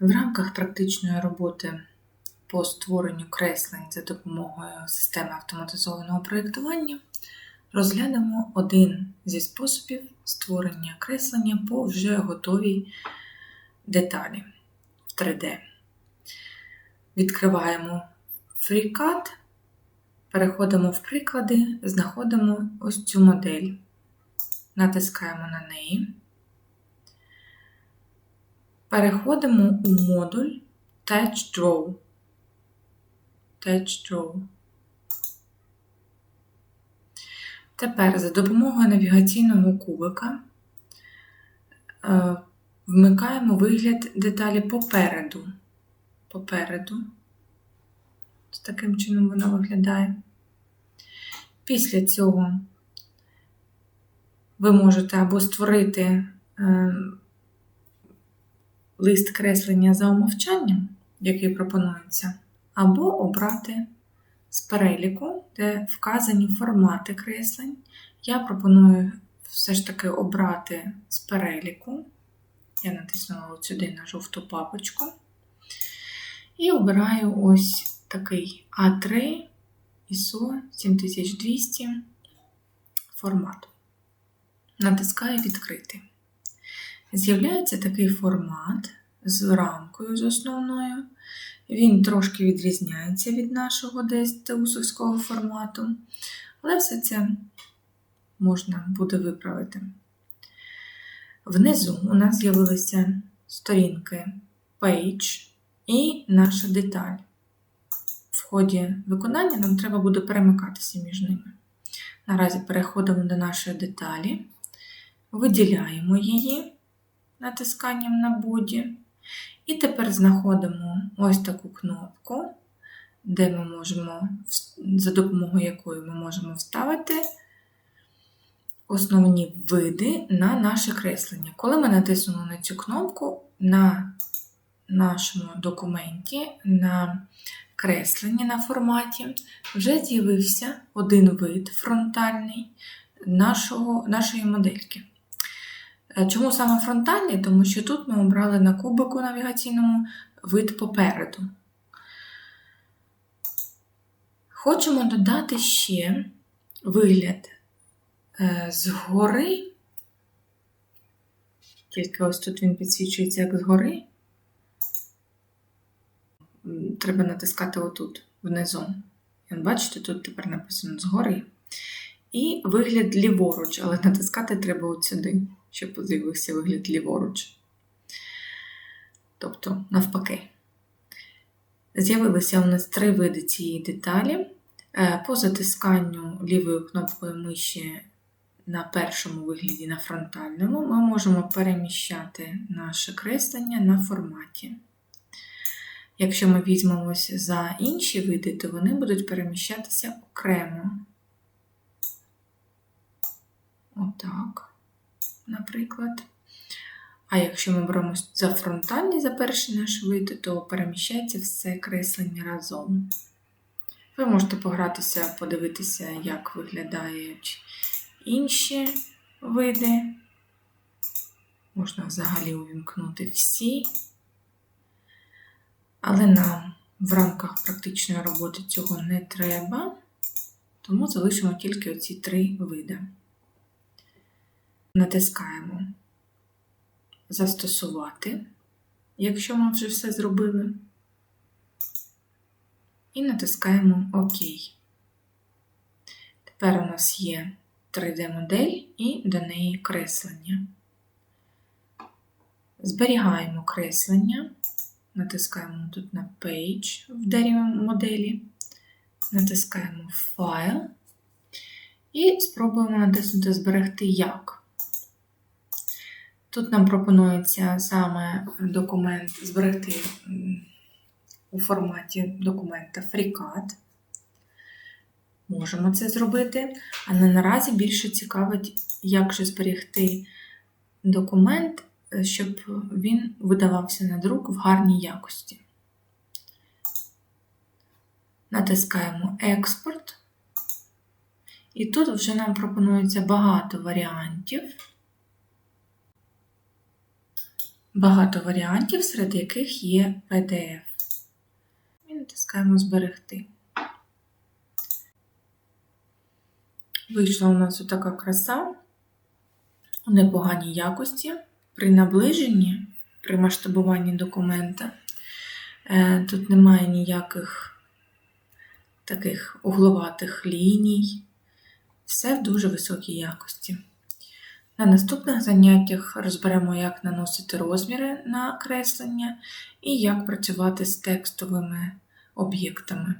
В рамках практичної роботи по створенню креслень за допомогою системи автоматизованого проєктування розглянемо один зі способів створення креслення по вже готовій деталі в 3D. Відкриваємо FreeCAD, переходимо в приклади, знаходимо ось цю модель, натискаємо на неї. Переходимо у модуль Touch Draw. Touch Draw. Тепер за допомогою навігаційного кубика е, вмикаємо вигляд деталі попереду. Попереду. Ось таким чином вона виглядає. Після цього ви можете або створити е, лист креслення за умовчанням, який пропонується, або обрати з переліку, де вказані формати креслень. Я пропоную все ж таки обрати з переліку. Я натиснула от сюди на жовту папочку. І обираю ось такий А3 ISO 7200 формат. Натискаю Відкрити. З'являється такий формат з рамкою з основною. Він трошки відрізняється від нашого десь дестеусовського формату, але все це можна буде виправити. Внизу у нас з'явилися сторінки Page і наша деталь. В ході виконання нам треба буде перемикатися між ними. Наразі переходимо до нашої деталі, виділяємо її натисканням на боді. І тепер знаходимо ось таку кнопку, де ми можемо, за допомогою якої ми можемо вставити основні види на наше креслення. Коли ми натиснули на цю кнопку, на нашому документі, на кресленні на форматі, вже з'явився один вид фронтальний нашого, нашої модельки. Е, чому саме фронтальний? Тому що тут ми обрали на кубику навігаційному вид попереду. Хочемо додати ще вигляд е, згори, тільки ось тут він підсвічується як згори. Треба натискати отут внизу. Бачите, тут тепер написано згори. І вигляд ліворуч, але натискати треба от сюди щоб з'явився вигляд ліворуч. Тобто, навпаки. З'явилися у нас три види цієї деталі. Е, по затисканню лівою кнопкою миші на першому вигляді на фронтальному, ми можемо переміщати наше креслення на форматі. Якщо ми візьмемося за інші види, то вони будуть переміщатися окремо. Отак наприклад. А якщо ми беремо за фронтальний за перший наш вид, то переміщається все креслення разом. Ви можете погратися, подивитися, як виглядають інші види. Можна взагалі увімкнути всі. Але нам в рамках практичної роботи цього не треба, тому залишимо тільки оці три види натискаємо Застосувати, якщо ми вже все зробили, і натискаємо ОК. Тепер у нас є 3D-модель і до неї креслення. Зберігаємо креслення, натискаємо тут на Page в дереві моделі, натискаємо Файл і спробуємо натиснути Зберегти як. Тут нам пропонується саме документ зберегти у форматі документа FreeCAD. Можемо це зробити, але наразі більше цікавить, як же зберегти документ, щоб він видавався на друк в гарній якості. Натискаємо Експорт. І тут вже нам пропонується багато варіантів. Багато варіантів, серед яких є PDF. І натискаємо Зберегти. Вийшла у нас отака краса у непоганій якості. При наближенні, при масштабуванні документа, е, тут немає ніяких таких угловатих ліній. Все в дуже високій якості. На наступних заняттях розберемо, як наносити розміри на креслення і як працювати з текстовими об'єктами.